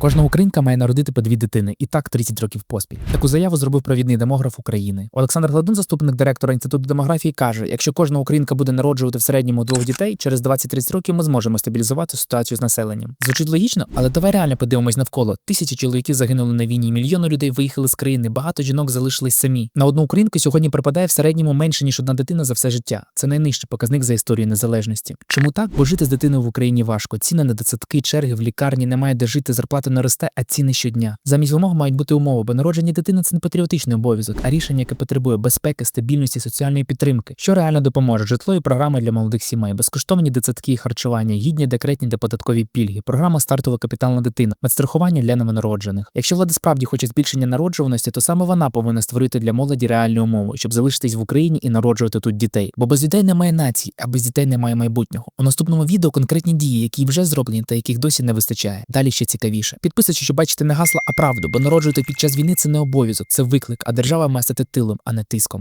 Кожна українка має народити по дві дитини, і так 30 років поспіль. Таку заяву зробив провідний демограф України. Олександр Гладун, заступник директора інституту демографії, каже: якщо кожна українка буде народжувати в середньому двох дітей, через 20-30 років ми зможемо стабілізувати ситуацію з населенням. Звучить логічно, але давай реально подивимось навколо. Тисячі чоловіків загинули на війні, мільйони людей виїхали з країни, багато жінок залишились самі. На одну українку сьогодні припадає в середньому менше ніж одна дитина за все життя. Це найнижчий показник за історію незалежності. Чому так? Бо жити з дитиною в Україні важко. Ціни на дитсадки, черги в лікарні, немає де жити, зарплата не росте, а ціни щодня. Замість вимог мають бути умови, бо народження дитини це не патріотичний обов'язок, а рішення, яке потребує безпеки, стабільності, соціальної підтримки, що реально допоможе житло і програми для молодих сімей, безкоштовні дитсадки і харчування, гідні декретні та податкові пільги, програма стартова капітальна дитина, медстрахування для новонароджених. Якщо влада справді хоче збільшення народжуваності, то саме вона повинна створити для молоді реальні умови, щоб залишитись в Україні і народжувати тут дітей. Бо без дітей немає нації, а без дітей немає майбутнього. У наступному відео конкретні дії, які вже зроблені та яких досі не вистачає. Далі ще цікавіше. Підписуйтесь, щоб бачити не гасла, а правду, бо народжувати під час війни це не обов'язок, це виклик, а держава має стати тилом, а не тиском.